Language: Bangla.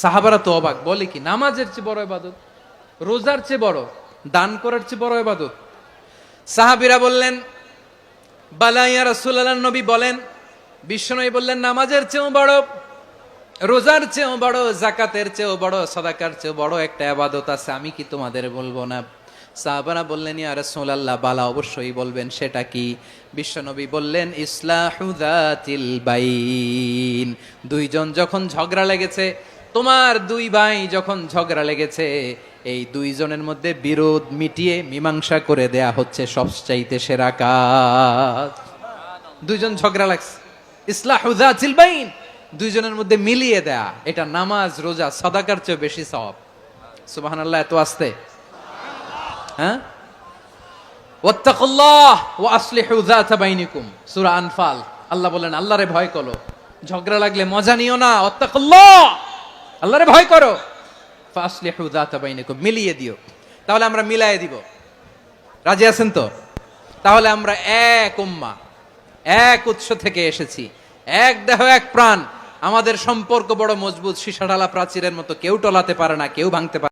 সাহাবারা তো অবাক, বলে কি, নামাজের চেয়ে বড় আবাদত রোজার চেয়ে বড়, দান করার চেয়ে বড় আবাদত সাহাবিরা বললেন বালাইয়া রাসূলুল্লাহ, নবী বলেন, বিশ্বনবী বললেন, নামাজের চেয়েও বড়, রোজার চেয়েও বড় জাকাতের চেয়েও বড়, সদাকার চেয়েও বড় একটা আবাদত আছে, আমি কি তোমাদের বলব না? সাহাবারা বললেন, ইয়া রাসূলুল্লাহ, বালা অবশ্যই বলবেন, সেটা কি? বিশ্বনবী বললেন ইসলাহুদাতিল বাইন। দুইজন যখন ঝগড়া লেগেছে তোমার দুই ভাই যখন ঝগড়া লেগেছে, এই দুইজনের মধ্যে বিরোধ মিটিয়ে মীমাংসা করে দেয়া হচ্ছে সবচাইতে সেরা কাজ। দুইজন ঝগড়া লাগছে। ইসলাহুদাতিল বাইন। দুইজনের মধ্যে মিলিয়ে দেয়া, এটা নামাজ, রোজা, সদাকার চেয়ে বেশি সব সওয়াব। সুবহানাল্লাহ, এত আসতে। হ্যাঁ? ওয়াত্তাকুল্লাহ আনফাল। আল্লাহ বলেন, আল্লাহরে ভয় করো। ঝগড়া লাগলে মজা নিও না। ওয়াত্তাকুল্লাহ! আল্লাহরে ভয় করো। ফাসলে মিলিয়ে দিও। তাহলে আমরা মিলায়ে দিব। রাজি আছেন তো? তাহলে আমরা এক উম্মা, এক উৎস থেকে এসেছি। এক দেহ, এক প্রাণ। আমাদের সম্পর্ক বড় মজবুত শিশা ঢালা প্রাচীরের মতো কেউ টলাতে পারে না, কেউ ভাঙতে পারে